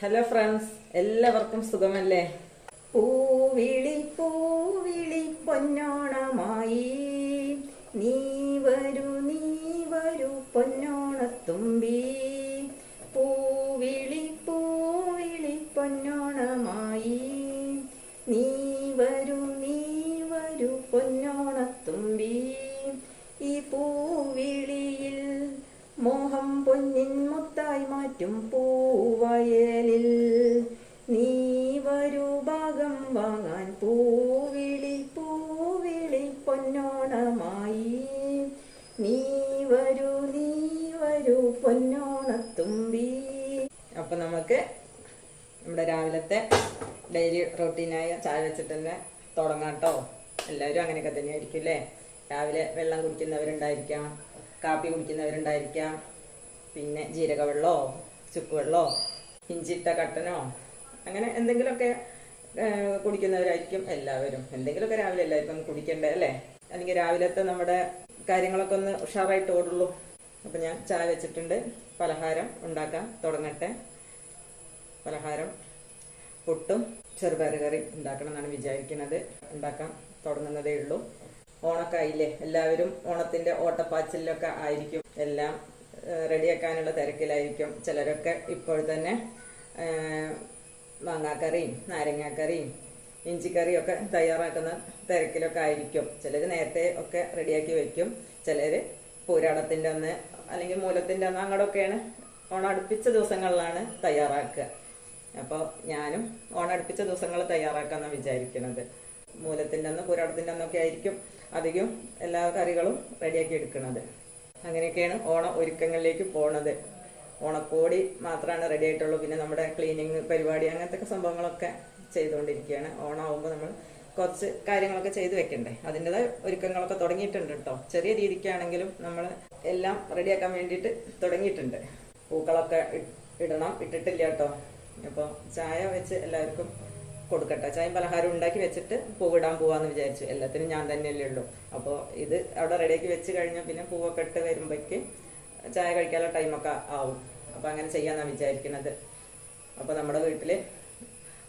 Hello friends എല്ലാവർക്കും സുഖമല്ലേ? പൂവിളി പൂവിളി പൊന്നോണമായി. നീ വരൂ നീ വരൂ പൊന്നോണത്തുമ്പി. പൂവിളി പൂവിളി പൊന്നോണമായി. നീ വരൂ നീ വരൂ പൊന്നോണത്തുമ്പി. ഈ പൂവിളിയിൽ മോഹം പൊന്നിൻ മുത്തായി മാറ്റും പൂവയലിൽ ഡെയിലി റൊട്ടീനായ ചായ വെച്ചിട്ട് തന്നെ തുടങ്ങാം കേട്ടോ എല്ലാവരും അങ്ങനെയൊക്കെ തന്നെയായിരിക്കും അല്ലേ രാവിലെ വെള്ളം കുടിക്കുന്നവരുണ്ടായിരിക്കാം കാപ്പി കുടിക്കുന്നവരുണ്ടായിരിക്കാം പിന്നെ ജീരക വെള്ളമോ ചുക്ക് വെള്ളമോ ഇഞ്ചിട്ട കട്ടനോ അങ്ങനെ എന്തെങ്കിലുമൊക്കെ കുടിക്കുന്നവരായിരിക്കും എല്ലാവരും. എന്തെങ്കിലുമൊക്കെ രാവിലെ എല്ലാവർക്കും കുടിക്കണ്ടേ അല്ലേ അല്ലെങ്കിൽ രാവിലത്തെ നമ്മുടെ കാര്യങ്ങളൊക്കെ ഒന്ന് ഉഷാറായിട്ട് ഓടുള്ളൂ. അപ്പം ഞാൻ ചായ വെച്ചിട്ടുണ്ട്. പലഹാരം ഉണ്ടാക്കാൻ തുടങ്ങട്ടെ. പലഹാരം പുട്ടും ചെറുപയർ കറി ഉണ്ടാക്കണം എന്നാണ് വിചാരിക്കുന്നത്. ഉണ്ടാക്കാൻ തുടങ്ങുന്നതേ ഉള്ളൂ. ഓണക്കായില്ലേ എല്ലാവരും ഓണത്തിന്റെ ഓട്ടപ്പാച്ചിലൊക്കെ ആയിരിക്കും. എല്ലാം റെഡിയാക്കാനുള്ള തിരക്കിലായിരിക്കും. ചിലരൊക്കെ ഇപ്പോൾ തന്നെ മാങ്ങാക്കറിയും നാരങ്ങാക്കറിയും ഇഞ്ചിക്കറിയും ഒക്കെ തയ്യാറാക്കുന്ന തിരക്കിലൊക്കെ ആയിരിക്കും. ചിലർ നേരത്തെ ഒക്കെ റെഡിയാക്കി വെക്കും. ചിലർ പൂരാടത്തിന്റെ അന്ന് അല്ലെങ്കിൽ മൂലത്തിന്റെ അന്ന് അങ്ങോട്ടൊക്കെയാണ് ഓണം അടുപ്പിച്ച ദിവസങ്ങളിലാണ് തയ്യാറാക്കുക. അപ്പോൾ ഞാനും ഓണടുപ്പിച്ച ദിവസങ്ങൾ തയ്യാറാക്കാമെന്നാണ് വിചാരിക്കുന്നത് മൂലത്തിന്റെ അന്ന് പുരാടത്തിന്റെ അന്നൊക്കെ ആയിരിക്കും അധികം എല്ലാ കറികളും റെഡിയാക്കി എടുക്കുന്നത് അങ്ങനെയൊക്കെയാണ് ഓണ ഒരുക്കങ്ങളിലേക്ക് പോണത്. ഓണക്കോടി മാത്രമാണ് റെഡി ആയിട്ടുള്ളൂ പിന്നെ നമ്മുടെ ക്ലീനിങ് പരിപാടി അങ്ങനത്തെ സംഭവങ്ങളൊക്കെ ചെയ്തുകൊണ്ടിരിക്കുകയാണ് ഓണമാകുമ്പോൾ നമ്മൾ കുറച്ച് കാര്യങ്ങളൊക്കെ ചെയ്തു വെക്കണ്ടേ? അതിന്റെതായ ഒരുക്കങ്ങളൊക്കെ തുടങ്ങിയിട്ടുണ്ട് കേട്ടോ ചെറിയ രീതിക്കാണെങ്കിലും നമ്മൾ എല്ലാം റെഡിയാക്കാൻ വേണ്ടിയിട്ട് തുടങ്ങിയിട്ടുണ്ട്. പൂക്കളൊക്കെ ഇടണം. ഇട്ടിട്ടില്ല കേട്ടോ അപ്പോൾ ചായ വെച്ച് എല്ലാവർക്കും കൊടുക്കട്ടെ. ചായ പലഹാരം ഉണ്ടാക്കി വെച്ചിട്ട് പൂവിടാൻ പോവാന്ന് വിചാരിച്ചു. എല്ലാത്തിനും ഞാൻ തന്നെയല്ലേ ഉള്ളൂ. അപ്പോൾ ഇത് അവിടെ റെഡിയാക്കി വെച്ച് കഴിഞ്ഞാൽ പിന്നെ പൂവൊക്കെ ഇട്ട് വരുമ്പോഴേക്ക് ചായ കഴിക്കാനുള്ള ടൈമൊക്കെ ആവും. അപ്പോൾ അങ്ങനെ ചെയ്യാമെന്നാണ് വിചാരിക്കുന്നത് അപ്പോൾ നമ്മുടെ വീട്ടിൽ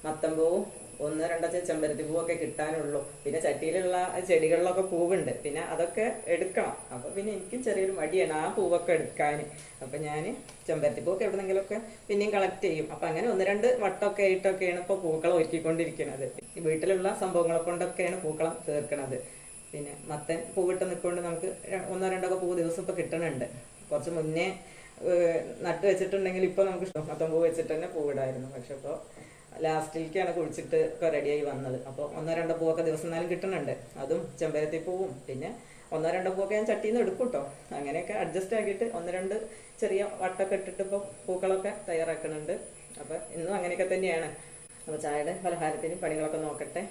മത്തമ്പൂവും ഒന്ന് രണ്ടോ ചെമ്പരത്തി പൂവൊക്കെ കിട്ടാനുള്ളൂ. പിന്നെ ചട്ടിയിലുള്ള ചെടികളിലൊക്കെ പൂവുണ്ട്. പിന്നെ അതൊക്കെ എടുക്കണം. അപ്പൊ പിന്നെ എനിക്കും ചെറിയൊരു മടിയാണ് ആ പൂവൊക്കെ എടുക്കാൻ അപ്പൊ ഞാൻ ചെമ്പരത്തി പൂവൊക്കെ എവിടെന്നെങ്കിലുമൊക്കെ പിന്നെയും കളക്ട് ചെയ്യും. അപ്പൊ അങ്ങനെ ഒന്ന് രണ്ട് വട്ടമൊക്കെ ആയിട്ടൊക്കെയാണ് ഇപ്പൊ പൂക്കളം ഒരുക്കിക്കൊണ്ടിരിക്കുന്നത്. വീട്ടിലുള്ള സംഭവങ്ങളെ കൊണ്ടൊക്കെയാണ് പൂക്കളം തീർക്കണത്. പിന്നെ മത്തൻ പൂവിട്ട് നിൽക്കൊണ്ട് നമുക്ക്. ഒന്നോ രണ്ടോ ഒക്കെ പൂ ദിവസം ഇപ്പൊ കിട്ടണുണ്ട്. കുറച്ച് മുന്നേ നട്ടു വെച്ചിട്ടുണ്ടെങ്കിൽ ഇപ്പൊ നമുക്ക് മത്തൻ പൂ വെച്ചിട്ട് തന്നെ പൂവിടായിരുന്നു. പക്ഷെ ഇപ്പോൾ ലാസ്റ്റിലേക്കാണ് കുഴിച്ചിട്ട് ഒക്കെ റെഡിയായി വന്നത്. അപ്പോൾ ഒന്നോ രണ്ടോ പൂവൊക്കെ ദിവസം എന്നാലും കിട്ടുന്നുണ്ട്. അതും ചെമ്പരത്തി പൂവും. പിന്നെ ഒന്നോ രണ്ടോ പൂവൊക്കെ ഞാൻ ചട്ടിയിൽ നിന്ന് എടുക്കും കേട്ടോ അങ്ങനെയൊക്കെ അഡ്ജസ്റ്റ് ആക്കിയിട്ട് ഒന്ന് രണ്ട് ചെറിയ വട്ടൊക്കെ ഇട്ടിട്ട് ഇപ്പോൾ പൂക്കളൊക്കെ തയ്യാറാക്കുന്നുണ്ട്. അപ്പോൾ ഇന്നും അങ്ങനെയൊക്കെ തന്നെയാണ്. അപ്പോൾ ചായയുടെ പലഹാരത്തിനും പണികളൊക്കെ നോക്കട്ടെ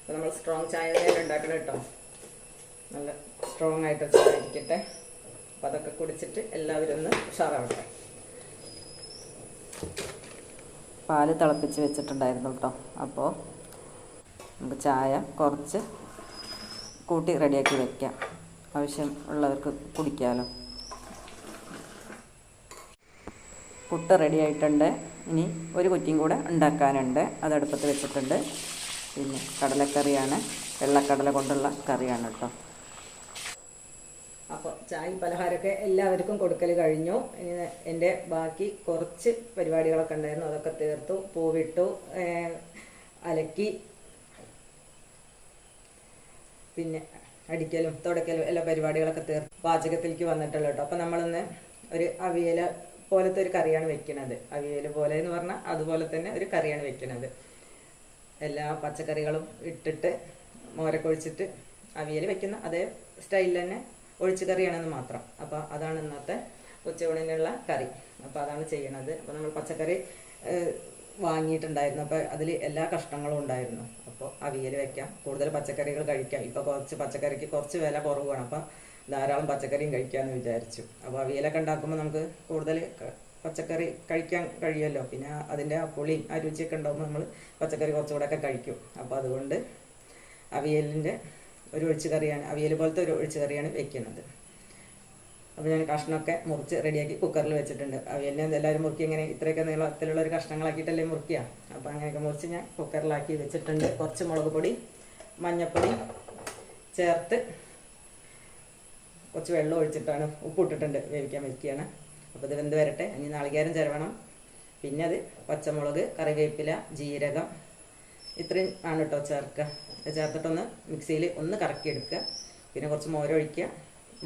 അപ്പോൾ നമ്മൾ സ്ട്രോങ് ചായ തന്നെ ഉണ്ടാക്കണം കേട്ടോ. നല്ല സ്ട്രോങ് ആയിട്ട് ഇരിക്കട്ടെ അപ്പോൾ അതൊക്കെ കുടിച്ചിട്ട് എല്ലാവരും ഒന്ന് ഉഷാറാവട്ടെ. പാൽ തിളപ്പിച്ച് വെച്ചിട്ടുണ്ടായിരുന്നു കേട്ടോ. അപ്പോൾ നമുക്ക് ചായ കുറച്ച് കൂട്ടി റെഡിയാക്കി വെക്കാം. ആവശ്യം ഉള്ളവർക്ക് കുടിക്കാമല്ലോ പുട്ട് റെഡി ആയിട്ടുണ്ട്. ഇനി ഒരു കുറ്റിയും കൂടെ ഉണ്ടാക്കാനുണ്ട്. അത് അടുപ്പത്ത് വെച്ചിട്ടുണ്ട്. പിന്നെ കടലക്കറിയാണ് വെള്ളക്കടല കൊണ്ടുള്ള കറിയാണ് കേട്ടോ അപ്പോൾ ചായ പലഹാരമൊക്കെ എല്ലാവർക്കും കൊടുക്കൽ കഴിഞ്ഞു. ഇനി എന്റെ ബാക്കി കുറച്ച് പരിപാടികളൊക്കെ ഉണ്ടായിരുന്നു. അതൊക്കെ തീർത്തു പൂവിട്ടു അലക്കി പിന്നെ അടിക്കലും തുടക്കലും എല്ലാ പരിപാടികളൊക്കെ തീർത്ത്. പാചകത്തിലേക്ക് വന്നിട്ടുള്ളൂ കേട്ടോ അപ്പം നമ്മളിന്ന് ഒരു അവിയൽ പോലത്തെ ഒരു കറിയാണ് വെക്കുന്നത് അവിയൽ പോലെ എന്ന് പറഞ്ഞാൽ അതുപോലെ തന്നെ ഒരു കറിയാണ് വെക്കുന്നത് എല്ലാ പച്ചക്കറികളും ഇട്ടിട്ട് മോരൊക്കെ ഒഴിച്ചിട്ട് അവിയൽ വെക്കുന്ന അതേ സ്റ്റൈലിൽ തന്നെ ഒഴിച്ച് കറിയാണെന്ന് മാത്രം. അപ്പോൾ അതാണ് ഇന്നത്തെ ഉച്ചയൂണിനുള്ള കറി. അപ്പോൾ അതാണ് ചെയ്യണത്. അപ്പോൾ നമ്മൾ പച്ചക്കറി വാങ്ങിയിട്ടുണ്ടായിരുന്നു. അപ്പോൾ അതിൽ എല്ലാ കഷ്ണങ്ങളും ഉണ്ടായിരുന്നു. അപ്പോൾ അവിയൽ വെക്കാം. കൂടുതൽ പച്ചക്കറികൾ കഴിക്കാം. ഇപ്പോൾ കുറച്ച് പച്ചക്കറിക്ക് കുറച്ച് വില കുറവാണ്. അപ്പോൾ ധാരാളം പച്ചക്കറിയും കഴിക്കാമെന്ന് വിചാരിച്ചു. അപ്പോൾ അവിയലൊക്കെ ഉണ്ടാക്കുമ്പോൾ നമുക്ക് കൂടുതൽ പച്ചക്കറി കഴിക്കാൻ കഴിയുമല്ലോ. പിന്നെ അതിന്റെ ആ പുളിയും ആ രുചിയൊക്കെ ഉണ്ടാകുമ്പോൾ നമ്മൾ പച്ചക്കറി കുറച്ചുകൂടെ ഒക്കെ കഴിക്കും. അപ്പോൾ അതുകൊണ്ട് അവിയലിന്റെ ഒരു ഒഴിച്ചു കറിയാണ് അവിയൽ പോലത്തെ ഒരു ഒഴിച്ചു കറിയാണ് വെക്കുന്നത്. അപ്പോൾ ഞാൻ കഷ്ണമൊക്കെ മുറിച്ച് റെഡിയാക്കി കുക്കറിൽ വെച്ചിട്ടുണ്ട്. അവിയലിനെ എല്ലാവരും മുറുക്കി ഇങ്ങനെ ഇത്രയൊക്കെ നീളത്തിലുള്ള ഒരു കഷ്ണങ്ങളാക്കിയിട്ടല്ലേ മുറിക്കുക അപ്പോൾ അങ്ങനെയൊക്കെ മുറിച്ച് ഞാൻ കുക്കറിലാക്കി വെച്ചിട്ടുണ്ട്. കുറച്ച് മുളക് പൊടി മഞ്ഞൾപ്പൊടി ചേർത്ത് കുറച്ച് വെള്ളം ഒഴിച്ചിട്ടാണ് ഉപ്പ് ഇട്ടിട്ടുണ്ട്. വേവിക്കാൻ വെക്കുകയാണ്. അപ്പോൾ ഇത് വെന്ത് വരട്ടെ. ഇനി നാളികേരം ചേർവണം പിന്നെ അത് പച്ചമുളക് കറിവേപ്പില ജീരകം. ഇത്രയും ആണ് കേട്ടോ ചേർക്കുക ചേർത്തിട്ടൊന്ന് മിക്സിയിൽ ഒന്ന് കറക്കി എടുക്കുക പിന്നെ കുറച്ച് മോരൊഴിക്കുക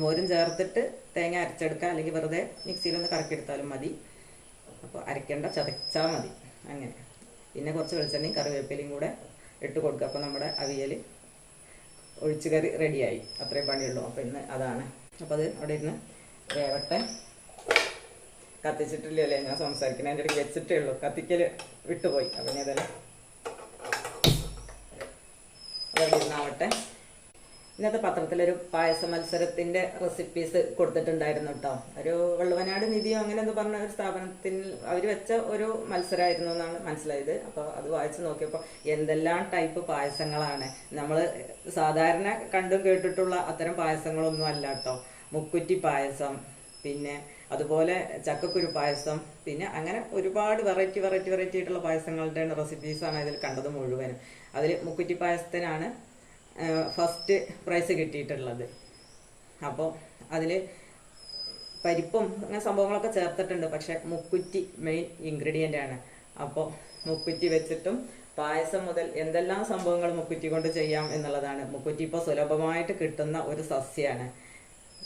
മോരും ചേർത്തിട്ട് തേങ്ങ അരച്ചെടുക്കുക. അല്ലെങ്കിൽ വെറുതെ മിക്സിയിൽ ഒന്ന് കറക്കിയെടുത്താലും മതി. അപ്പോൾ അരക്കേണ്ട ചതച്ചാൽ മതി. അങ്ങനെ. പിന്നെ കുറച്ച് വെളിച്ചെണ്ണയും കറിവേപ്പിലയും കൂടെ ഇട്ട് കൊടുക്കുക. അപ്പോൾ നമ്മുടെ അവിയൽ ഒഴിച്ചു കറി റെഡിയായി അത്രയും പണിയുള്ളൂ. അപ്പോൾ ഇന്ന് അതാണ്. അപ്പോൾ അത് അവിടെ ഇരുന്ന് വേവട്ടെ. കത്തിച്ചിട്ടില്ലല്ലേ? ഞാൻ സംസാരിക്കുന്നത്. എന്റെ ഇടയ്ക്ക് വെച്ചിട്ടേ ഉള്ളൂ. കത്തിക്കൽ വിട്ടുപോയി. അപ്പം ഞാൻ ഇതെല്ലാം ഇരുന്നാവട്ടെ. ഇന്നത്തെ പത്രത്തിലൊരു പായസ മത്സരത്തിന്റെ റെസിപ്പീസ് കൊടുത്തിട്ടുണ്ടായിരുന്നു കേട്ടോ ഒരു വെള്ളുവനാട് നിധിയോ അങ്ങനെ എന്ന് പറഞ്ഞ ഒരു സ്ഥാപനത്തിൽ അവർ വെച്ച ഒരു മത്സരമായിരുന്നു എന്നാണ് മനസ്സിലായത്. അപ്പോൾ അത് വായിച്ചു നോക്കിയപ്പോൾ എന്തെല്ലാം ടൈപ്പ് പായസങ്ങളാണ്. നമ്മൾ സാധാരണ കണ്ടും കേട്ടിട്ടുള്ള അത്തരം പായസങ്ങളൊന്നും അല്ല കേട്ടോ മുക്കുറ്റി പായസം പിന്നെ അതുപോലെ ചക്കക്കുരു പായസം പിന്നെ അങ്ങനെ ഒരുപാട് വെറൈറ്റി വെറൈറ്റി വെറൈറ്റി ആയിട്ടുള്ള പായസങ്ങളുടെ റെസിപ്പീസാണ് ഇതിൽ കണ്ടത് മുഴുവനും. അതിൽ മുക്കുറ്റി പായസത്തിനാണ് ഫസ്റ്റ് പ്രൈസ് കിട്ടിയിട്ടുള്ളത്. അപ്പോൾ അതിൽ പരിപ്പും അങ്ങനെ സംഭവങ്ങളൊക്കെ ചേർത്തിട്ടുണ്ട് പക്ഷെ മുക്കുറ്റി മെയിൻ ഇൻഗ്രീഡിയന്റ് ആണ്. അപ്പോൾ മുക്കുറ്റി വെച്ചിട്ടും പായസം മുതൽ എന്തെല്ലാം സംഭവങ്ങൾ മുക്കുറ്റി കൊണ്ട് ചെയ്യാം എന്നുള്ളതാണ്. മുക്കുറ്റി ഇപ്പോൾ സുലഭമായിട്ട് കിട്ടുന്ന ഒരു സസ്യമാണ്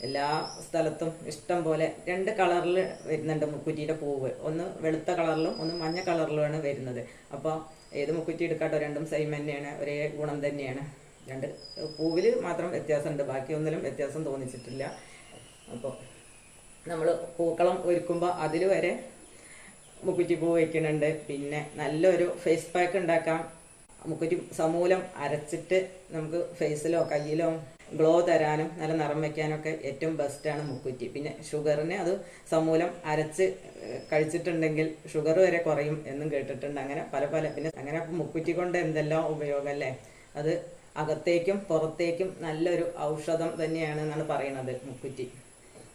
എല്ലാ സ്ഥലത്തും ഇഷ്ടം പോലെ രണ്ട് കളറിൽ വരുന്നുണ്ട് മുക്കുറ്റിയുടെ പൂവ്. ഒന്ന് വെളുത്ത കളറിലും ഒന്ന് മഞ്ഞ കളറിലുമാണ് വരുന്നത്. അപ്പോൾ ഏത് മുക്കുറ്റി എടുക്കാട്ടോ? രണ്ടും സെയിം തന്നെയാണ്. ഒരേ ഗുണം തന്നെയാണ്. രണ്ട് പൂവിൽ മാത്രം വ്യത്യാസമുണ്ട്. ബാക്കിയൊന്നിലും വ്യത്യാസം തോന്നിച്ചിട്ടില്ല. അപ്പോൾ നമ്മൾ പൂക്കളം ഒരുക്കുമ്പോൾ അതിൽ വരെ മുക്കുറ്റി പൂ വയ്ക്കുന്നുണ്ട് പിന്നെ നല്ലൊരു ഫേസ് പാക്ക് ഉണ്ടാക്കാം. മുക്കുറ്റി സമൂലം അരച്ചിട്ട് നമുക്ക് ഫേസിലോ കയ്യിലോ ഗ്ലോ തരാനും നല്ല നിറം വെക്കാനൊക്കെ ഏറ്റവും ബെസ്റ്റാണ് മുക്കുറ്റി. പിന്നെ ഷുഗറിന് അത് സമൂലം അരച്ച് കഴിച്ചിട്ടുണ്ടെങ്കിൽ ഷുഗർ വരെ കുറയും എന്നും കേട്ടിട്ടുണ്ട്. അങ്ങനെ പല പല പിന്നെ അങ്ങനെ മുക്കുറ്റി കൊണ്ട് എന്തെല്ലാം ഉപയോഗം അല്ലേ? അത് അകത്തേക്കും പുറത്തേക്കും നല്ലൊരു ഔഷധം തന്നെയാണ് എന്നാണ് പറയുന്നത് മുക്കുറ്റി.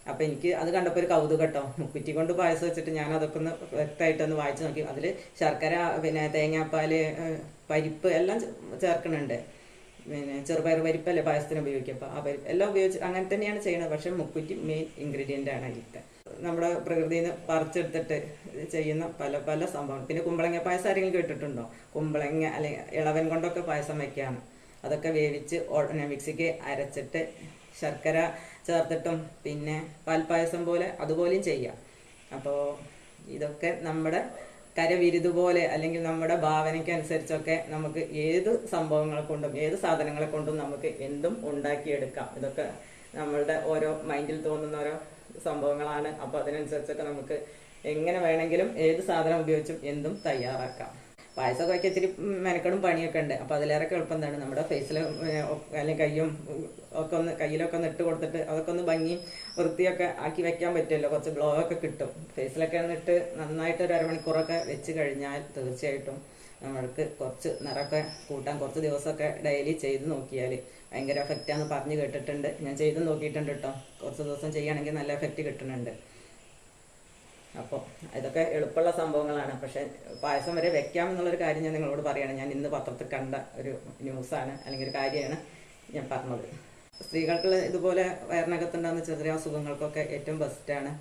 അപ്പം എനിക്ക് അത് കണ്ടപ്പോൾ ഒരു കൗതുകം കേട്ടോ. മുക്കുറ്റി കൊണ്ട് പായസം വെച്ചിട്ട് ഞാൻ അതൊക്കെ ഒന്ന് വ്യക്തമായിട്ടൊന്ന് വായിച്ചു നോക്കി. അതിൽ ശർക്കര പിന്നെ തേങ്ങാപ്പാൽ പരിപ്പ് എല്ലാം ചേർക്കുന്നുണ്ട് പിന്നെ ചെറുപയർ പരിപ്പല്ലേ പായസത്തിന് ഉപയോഗിക്കുക അപ്പോൾ ആ പരിപ്പ് എല്ലാം ഉപയോഗിച്ച് അങ്ങനെ തന്നെയാണ് ചെയ്യുന്നത്. പക്ഷേ മുക്കുറ്റി മെയിൻ ഇൻഗ്രീഡിയന്റ് ആണ് അതിലത്തെ. നമ്മുടെ പ്രകൃതിയിൽ നിന്ന് പറിച്ചെടുത്തിട്ട് ചെയ്യുന്ന പല പല സംഭവം പിന്നെ കുമ്പളങ്ങ പായസം ആരെങ്കിലും കേട്ടിട്ടുണ്ടോ? കുമ്പളങ്ങ അല്ലെങ്കിൽ ഇളവൻ കൊണ്ടൊക്കെ പായസം വെക്കാം അതൊക്കെ വേവിച്ച് മിക്സിക്ക് അരച്ചിട്ട് ശർക്കര ചേർത്തിട്ടും പിന്നെ പാൽപ്പായസം പോലെ അതുപോലെയും ചെയ്യാം. അപ്പോൾ ഇതൊക്കെ നമ്മുടെ കരവിരുതുപോലെ അല്ലെങ്കിൽ നമ്മുടെ ഭാവനയ്ക്കനുസരിച്ചൊക്കെ നമുക്ക് ഏത് സംഭവങ്ങളെ കൊണ്ടും ഏത് സാധനങ്ങളെ കൊണ്ടും നമുക്ക് എന്തും ഉണ്ടാക്കിയെടുക്കാം. ഇതൊക്കെ നമ്മളുടെ ഓരോ മൈൻഡിൽ തോന്നുന്ന ഓരോ സംഭവങ്ങളാണ്. അപ്പോൾ അതിനനുസരിച്ചൊക്കെ നമുക്ക് എങ്ങനെ വേണമെങ്കിലും ഏത് സാധനം ഉപയോഗിച്ചും എന്തും തയ്യാറാക്കാം. പായസമൊക്കെ വയ്ക്കാൻ ഇച്ചിരി മെനക്കെടും പണിയൊക്കെ ഉണ്ട്. അപ്പോൾ അതിലേറെ എളുപ്പം എന്താണ്? നമ്മുടെ ഫേസിൽ അല്ലെങ്കിൽ കയ്യും ഒക്കെ ഒന്ന് കയ്യിലൊക്കെ ഒന്ന് ഇട്ട് കൊടുത്തിട്ട് അതൊക്കെ ഒന്ന് ഭംഗിയും വൃത്തിയൊക്കെ ആക്കി വെക്കാൻ പറ്റുമല്ലോ? കുറച്ച് ഗ്ലോ ഒക്കെ കിട്ടും. ഫേസിലൊക്കെ എന്നിട്ട് നന്നായിട്ട് ഒരു അരമണിക്കൂറൊക്കെ വെച്ച് കഴിഞ്ഞാൽ തീർച്ചയായിട്ടും നമ്മൾക്ക് കുറച്ച് നിറമൊക്കെ കൂട്ടാൻ കുറച്ച് ദിവസമൊക്കെ ഡെയിലി ചെയ്ത് നോക്കിയാൽ ഭയങ്കര എഫക്റ്റാന്ന് പറഞ്ഞ് കേട്ടിട്ടുണ്ട്. ഞാൻ ചെയ്ത് നോക്കിയിട്ടുണ്ട് കേട്ടോ കുറച്ച് ദിവസം ചെയ്യുകയാണെങ്കിൽ നല്ല എഫക്റ്റ് കിട്ടുന്നുണ്ട്. അപ്പോൾ ഇതൊക്കെ എളുപ്പമുള്ള സംഭവങ്ങളാണ്. പക്ഷേ പായസം വരെ വെക്കാം എന്നുള്ളൊരു കാര്യം ഞാൻ നിങ്ങളോട് പറയുകയാണ് ഞാൻ ഇന്ന് പത്രത്തിൽ കണ്ട ഒരു ന്യൂസാണ് അല്ലെങ്കിൽ ഒരു കാര്യമാണ് ഞാൻ പറഞ്ഞത്. സ്ത്രീകൾക്ക് ഇതുപോലെ വയറിനകത്തുണ്ടാകുന്ന ചെറിയ അസുഖങ്ങൾക്കൊക്കെ ഏറ്റവും ബെസ്റ്റാണ്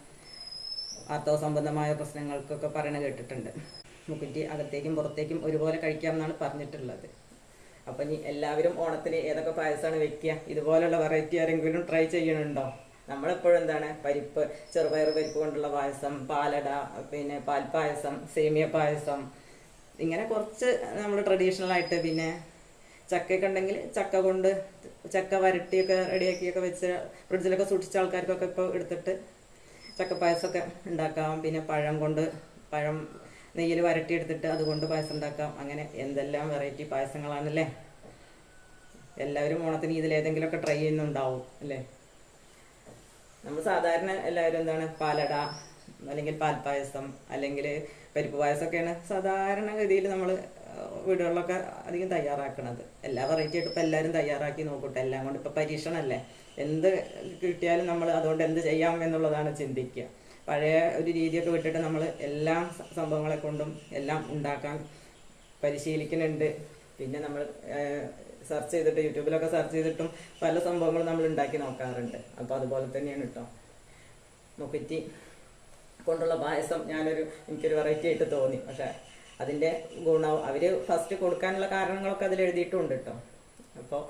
ആർത്തവ സംബന്ധമായ പ്രശ്നങ്ങൾക്കൊക്കെ പറയണ കേട്ടിട്ടുണ്ട്. മുക്കുറ്റി അകത്തേക്കും പുറത്തേക്കും ഒരുപോലെ കഴിക്കാം എന്നാണ് പറഞ്ഞിട്ടുള്ളത്. അപ്പം ഇനി എല്ലാവരും ഓണത്തിന് ഏതൊക്കെ പായസമാണ് വെക്കുക? ഇതുപോലുള്ള വെറൈറ്റി ആരെങ്കിലും ട്രൈ ചെയ്യണുണ്ടോ? നമ്മളെപ്പോഴും എന്താണ്? പരിപ്പ് ചെറുപയർ പരിപ്പ് കൊണ്ടുള്ള പായസം പാലട പിന്നെ പാൽപ്പായസം സേമിയ പായസം. ഇങ്ങനെ കുറച്ച് നമ്മൾ ട്രഡീഷണൽ ആയിട്ട് പിന്നെ ചക്കയൊക്കെ ഉണ്ടെങ്കിൽ ചക്ക കൊണ്ട് ചക്ക വരട്ടിയൊക്കെ റെഡിയാക്കിയൊക്കെ വെച്ച് ഫ്രിഡ്ജിലൊക്കെ സൂക്ഷിച്ച ആൾക്കാർക്കൊക്കെ ഇപ്പോൾ എടുത്തിട്ട് ചക്കപ്പായസമൊക്കെ ഉണ്ടാക്കാം. പിന്നെ പഴം കൊണ്ട് പഴം നെയ്യിൽ വരട്ടിയെടുത്തിട്ട് അതുകൊണ്ട് പായസം ഉണ്ടാക്കാം. അങ്ങനെ എന്തെല്ലാം വെറൈറ്റി പായസങ്ങളാണല്ലേ? എല്ലാവരും ഓണത്തിന് ഇതിലേതെങ്കിലുമൊക്കെ ട്രൈ ചെയ്യുന്നുണ്ടാവും അല്ലേ? നമ്മൾ സാധാരണ എല്ലാവരും എന്താണ് പാലട അല്ലെങ്കിൽ പാൽപ്പായസം അല്ലെങ്കിൽ പരിപ്പ് പായസമൊക്കെയാണ് സാധാരണഗതിയിൽ നമ്മൾ വീടുകളിലൊക്കെ അധികം തയ്യാറാക്കണത്. എല്ലാ വെറൈറ്റി ആയിട്ട് ഇപ്പം എല്ലാവരും തയ്യാറാക്കി നോക്കട്ടെ. എല്ലാം കൊണ്ട് ഇപ്പം പരീക്ഷണമല്ലേ? എന്ത് കിട്ടിയാലും നമ്മൾ അതുകൊണ്ട് എന്ത് ചെയ്യാം എന്നുള്ളതാണ് ചിന്തിക്കുക. പഴയ ഒരു രീതിയൊക്കെ വിട്ടിട്ട് നമ്മൾ എല്ലാ സംഭവങ്ങളെ കൊണ്ടും എല്ലാം ഉണ്ടാക്കാൻ പരിശീലിക്കുന്നുണ്ട്. പിന്നെ നമ്മൾ സെർച്ച് ചെയ്തിട്ട് യൂട്യൂബിലൊക്കെ സെർച്ച് ചെയ്തിട്ടും പല സംഭവങ്ങളും നമ്മൾ ഉണ്ടാക്കി നോക്കാറുണ്ട്. അപ്പോൾ അതുപോലെ തന്നെയാണ് കേട്ടോ മുക്കുറ്റി കൊണ്ടുള്ള പായസം ഞാനൊരു എനിക്കൊരു വെറൈറ്റി ആയിട്ട് തോന്നി. പക്ഷേ അതിന്റെ ഗുണം അവർ ഫസ്റ്റ് കൊടുക്കാനുള്ള കാരണങ്ങളൊക്കെ അതിൽ എഴുതിയിട്ടുണ്ട് കേട്ടോ അപ്പോൾ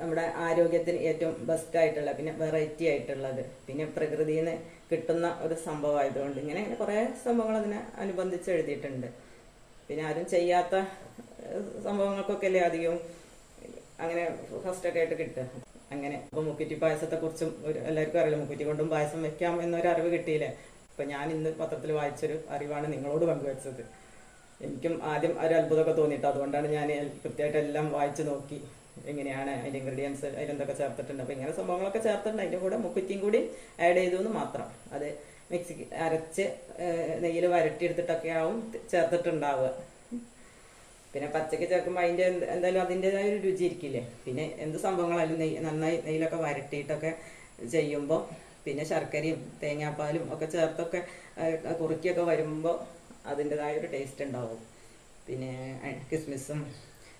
നമ്മുടെ ആരോഗ്യത്തിന് ഏറ്റവും ബെസ്റ്റ് ആയിട്ടുള്ള പിന്നെ വെറൈറ്റി ആയിട്ടുള്ളത് പിന്നെ പ്രകൃതിയിൽ നിന്ന് കിട്ടുന്ന ഒരു സംഭവമായതുകൊണ്ട് ഇങ്ങനെ കുറേ സംഭവങ്ങൾ അതിനെ അനുബന്ധിച്ച് എഴുതിയിട്ടുണ്ട്. പിന്നെ ആരും ചെയ്യാത്ത സംഭവങ്ങൾക്കൊക്കെ അല്ലേ അധികവും? അങ്ങനെ ഫസ്റ്റൊക്കെ ആയിട്ട് കിട്ടുക. അങ്ങനെ. അപ്പൊ മുക്കുറ്റി പായസത്തെ കുറിച്ചും ഒരു എല്ലാവർക്കും അറിയില്ല മുക്കുറ്റി കൊണ്ടും പായസം വെക്കാം എന്നൊരു അറിവ് കിട്ടിയില്ലേ? അപ്പൊ ഞാൻ ഇന്ന് പത്രത്തിൽ വായിച്ചൊരു അറിവാണ് നിങ്ങളോട് പങ്കുവച്ചത്. എനിക്കും ആദ്യം ഒരു അത്ഭുതമൊക്കെ തോന്നിയിട്ട്? അതുകൊണ്ടാണ് ഞാൻ കൃത്യമായിട്ട് എല്ലാം വായിച്ചു നോക്കി. എങ്ങനെയാണ് അതിന്റെ ഇൻഗ്രീഡിയൻസ് അതിലെന്തൊക്കെ ചേർത്തിട്ടുണ്ട്? അപ്പൊ ഇങ്ങനെ സംഭവങ്ങളൊക്കെ ചേർത്തിട്ടുണ്ട്. അതിന്റെ കൂടെ മുക്കുറ്റിയും കൂടി ആഡ് ചെയ്തു എന്ന് മാത്രം. അത് മിക്സിക്ക് അരച്ച് നെയ്യിൽ വരട്ടിയെടുത്തിട്ടൊക്കെ ആവും ചേർത്തിട്ടുണ്ടാവുക. പിന്നെ പച്ചക്ക് ചേർക്കുമ്പോൾ അതിന്റെ എന്ത് എന്തായാലും അതിന്റെതായ ഒരു രുചി ഇരിക്കില്ലേ? പിന്നെ എന്ത് സംഭവങ്ങളായാലും നെയ് നന്നായി നെയ്യിലൊക്കെ വരട്ടിയിട്ടൊക്കെ ചെയ്യുമ്പോൾ പിന്നെ ശർക്കരയും തേങ്ങാപ്പാലും ഒക്കെ ചേർത്തൊക്കെ കുറുക്കിയൊക്കെ വരുമ്പോൾ അതിന്റെതായ ഒരു ടേസ്റ്റ് ഉണ്ടാവും. പിന്നെ കിസ്മിസും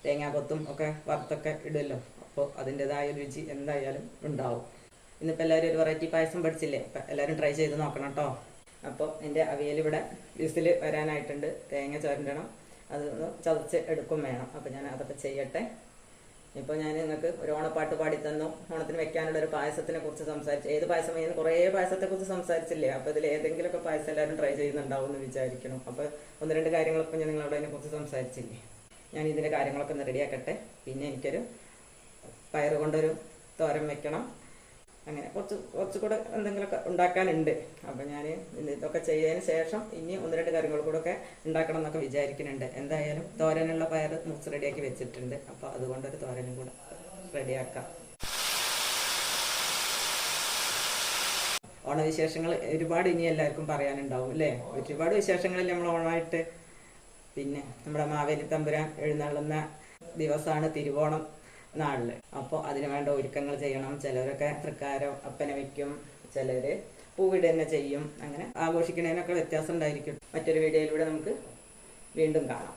തേങ്ങാക്കൊത്തും ഒക്കെ വറുത്തൊക്കെ ഇടുമല്ലോ അപ്പോൾ അതിന്റെതായ രുചി എന്തായാലും ഉണ്ടാവും. ഇന്നിപ്പോൾ എല്ലാവരും ഒരു വെറൈറ്റി പായസം പഠിച്ചില്ലേ? എല്ലാവരും ട്രൈ ചെയ്ത് നോക്കണം കേട്ടോ അപ്പോൾ എന്റെ അവിയൽ ഇവിടെ വിസിൽ വരാനായിട്ടുണ്ട്. തേങ്ങ ചേരണ്ടണം. അത് ചതച്ച് എടുക്കും വേണം. അപ്പം ഞാൻ അതൊക്കെ ചെയ്യട്ടെ. ഇപ്പോൾ ഞാൻ നിങ്ങൾക്ക് ഒരു ഓണപ്പാട്ട് പാടി തന്നു ഓണത്തിന് വെക്കാനുള്ള ഒരു പായസത്തിനെ കുറിച്ച് സംസാരിച്ചു ഏത് പായസം ഞാൻ കുറേ പായസത്തെക്കുറിച്ച് സംസാരിച്ചില്ലേ? അപ്പോൾ ഇതിൽ ഏതെങ്കിലുമൊക്കെ പായസം എല്ലാവരും ട്രൈ ചെയ്യുന്നുണ്ടാവും എന്ന് വിചാരിക്കണം. അപ്പോൾ ഒന്ന് രണ്ട് കാര്യങ്ങളൊക്കെ ഞാൻ നിങ്ങളവിടെ അതിനെ കുറിച്ച് സംസാരിച്ചില്ലേ? ഞാൻ ഇതിന്റെ കാര്യങ്ങളൊക്കെ ഒന്ന് റെഡിയാക്കട്ടെ പിന്നെ എനിക്കൊരു പയറുകൊണ്ടൊരു തോരം വെക്കണം. അങ്ങനെ കുറച്ച് കുറച്ചുകൂടെ എന്തെങ്കിലുമൊക്കെ ഉണ്ടാക്കാനുണ്ട്. അപ്പം ഞാൻ ഇതൊക്കെ ചെയ്തതിന് ശേഷം ഇനി ഒന്ന് രണ്ട് കറികൾ കൂടെ ഒക്കെ ഉണ്ടാക്കണം എന്നൊക്കെ വിചാരിക്കുന്നുണ്ട്. എന്തായാലും തോരനുള്ള പയർ മുറിച്ച് റെഡിയാക്കി വെച്ചിട്ടുണ്ട്. അപ്പോൾ അതുകൊണ്ടൊരു തോരനും കൂടെ റെഡിയാക്കാം. ഓണവിശേഷങ്ങൾ ഒരുപാട് ഇനി എല്ലാവർക്കും പറയാനുണ്ടാവും അല്ലേ? ഒരുപാട് വിശേഷങ്ങളിൽ നമ്മൾ ഓണമായിട്ട്. പിന്നെ നമ്മുടെ മാവേലി തമ്പുരാൻ എഴുന്നള്ളുന്ന ദിവസമാണ് തിരുവോണം. നാളിൽ അപ്പോൾ അതിന് വേണ്ട ഒരുക്കങ്ങൾ ചെയ്യണം. ചിലരൊക്കെ തൃക്കാരം അപ്പനെ വയ്ക്കും ചിലര് പൂവിട തന്നെ ചെയ്യും. അങ്ങനെ ആഘോഷിക്കുന്നതിനൊക്കെ വ്യത്യാസം ഉണ്ടായിരിക്കും. മറ്റൊരു വീഡിയോയിലൂടെ നമുക്ക് വീണ്ടും കാണാം.